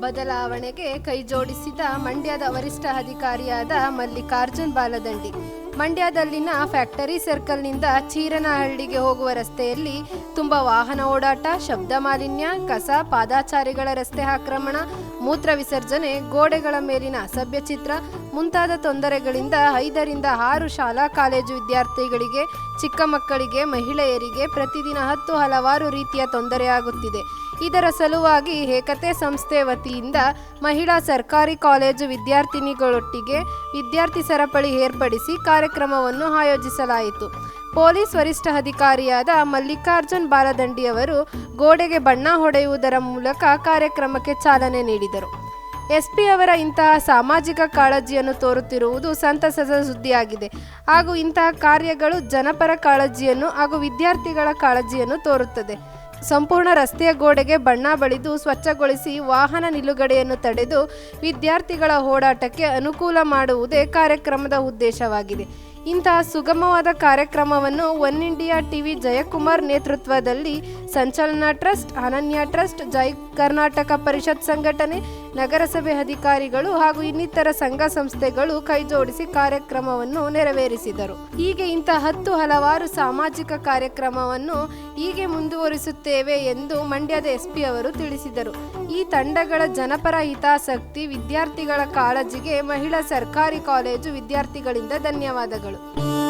ಬದಲಾವಣೆಗೆ ಕೈಜೋಡಿಸಿದ ಮಂಡ್ಯದ ವರಿಷ್ಠ ಅಧಿಕಾರಿಯಾದ ಮಲ್ಲಿಕಾರ್ಜುನ್ ಬಾಲದಂಡಿ. ಮಂಡ್ಯದಲ್ಲಿನ ಫ್ಯಾಕ್ಟರಿ ಸರ್ಕಲ್ನಿಂದ ಚೀರನಹಳ್ಳಿಗೆ ಹೋಗುವ ರಸ್ತೆಯಲ್ಲಿ ತುಂಬ ವಾಹನ ಓಡಾಟ, ಶಬ್ದ ಮಾಲಿನ್ಯ, ಕಸ, ಪಾದಾಚಾರಿಗಳ ರಸ್ತೆ ಆಕ್ರಮಣ, ಮೂತ್ರ ವಿಸರ್ಜನೆ, ಗೋಡೆಗಳ ಮೇಲಿನ ಅಸಭ್ಯ ಚಿತ್ರ, ಮುಂತಾದ ತೊಂದರೆಗಳಿಂದ ಐದರಿಂದ ಆರು ಶಾಲಾ ಕಾಲೇಜು ವಿದ್ಯಾರ್ಥಿಗಳಿಗೆ, ಚಿಕ್ಕ ಮಕ್ಕಳಿಗೆ, ಮಹಿಳೆಯರಿಗೆ ಪ್ರತಿದಿನ ಹತ್ತು ಹಲವಾರು ರೀತಿಯ ತೊಂದರೆಯಾಗುತ್ತಿದೆ. ಇದರ ಸಲುವಾಗಿ ಏಕತೆ ಸಂಸ್ಥೆ ವತಿಯಿಂದ ಮಹಿಳಾ ಸರ್ಕಾರಿ ಕಾಲೇಜು ವಿದ್ಯಾರ್ಥಿನಿಗಳೊಟ್ಟಿಗೆ ವಿದ್ಯಾರ್ಥಿ ಸರಪಳಿ ಏರ್ಪಡಿಸಿ ಕಾರ್ಯಕ್ರಮವನ್ನು ಆಯೋಜಿಸಲಾಯಿತು. ಪೊಲೀಸ್ ವರಿಷ್ಠ ಅಧಿಕಾರಿಯಾದ ಮಲ್ಲಿಕಾರ್ಜುನ್ ಬಾಲದಂಡಿಯವರು ಗೋಡೆಗೆ ಬಣ್ಣ ಹೊಡೆಯುವುದರ ಮೂಲಕ ಕಾರ್ಯಕ್ರಮಕ್ಕೆ ಚಾಲನೆ ನೀಡಿದರು. ಎಸ್ಪಿ ಅವರ ಇಂತಹ ಸಾಮಾಜಿಕ ಕಾಳಜಿಯನ್ನು ತೋರುತ್ತಿರುವುದು ಸಂತಸದ ಸುದ್ದಿಯಾಗಿದೆ. ಹಾಗೂ ಇಂತಹ ಕಾರ್ಯಗಳು ಜನಪರ ಕಾಳಜಿಯನ್ನು ಹಾಗೂ ವಿದ್ಯಾರ್ಥಿಗಳ ಕಾಳಜಿಯನ್ನು ತೋರುತ್ತದೆ. ಸಂಪೂರ್ಣ ರಸ್ತೆಯ ಗೋಡೆಗೆ ಬಣ್ಣ ಬಳಿದು ಸ್ವಚ್ಛಗೊಳಿಸಿ ವಾಹನ ನಿಲುಗಡೆಯನ್ನು ತಡೆದು ವಿದ್ಯಾರ್ಥಿಗಳ ಓಡಾಟಕ್ಕೆ ಅನುಕೂಲ ಮಾಡುವುದೇ ಕಾರ್ಯಕ್ರಮದ ಉದ್ದೇಶವಾಗಿದೆ. ಇಂತಹ ಸುಗಮವಾದ ಕಾರ್ಯಕ್ರಮವನ್ನು ಒನ್ ಇಂಡಿಯಾ ಟಿವಿ ಜಯಕುಮಾರ್ ನೇತೃತ್ವದಲ್ಲಿ ಸಂಚಲನ ಟ್ರಸ್ಟ್, ಅನನ್ಯ ಟ್ರಸ್ಟ್, ಜೈ ಕರ್ನಾಟಕ ಪರಿಷತ್ ಸಂಘಟನೆ, ನಗರಸಭೆ ಅಧಿಕಾರಿಗಳು ಹಾಗೂ ಇನ್ನಿತರ ಸಂಘ ಸಂಸ್ಥೆಗಳು ಕೈಜೋಡಿಸಿ ಕಾರ್ಯಕ್ರಮವನ್ನು ನೆರವೇರಿಸಿದರು. ಹೀಗೆ ಇಂತಹ ಹತ್ತು ಹಲವಾರು ಸಾಮಾಜಿಕ ಕಾರ್ಯಕ್ರಮವನ್ನು ಹೀಗೆ ಮುಂದುವರಿಸುತ್ತೇವೆ ಎಂದು ಮಂಡ್ಯದ ಎಸ್ಪಿ ಅವರು ತಿಳಿಸಿದರು. ಈ ತಂಡಗಳ ಜನಪರ ಹಿತಾಸಕ್ತಿ ವಿದ್ಯಾರ್ಥಿಗಳ ಕಾಳಜಿಗೆ ಮಹಿಳಾ ಸರ್ಕಾರಿ ಕಾಲೇಜು ವಿದ್ಯಾರ್ಥಿಗಳಿಂದ ಧನ್ಯವಾದಗಳು. Obrigado.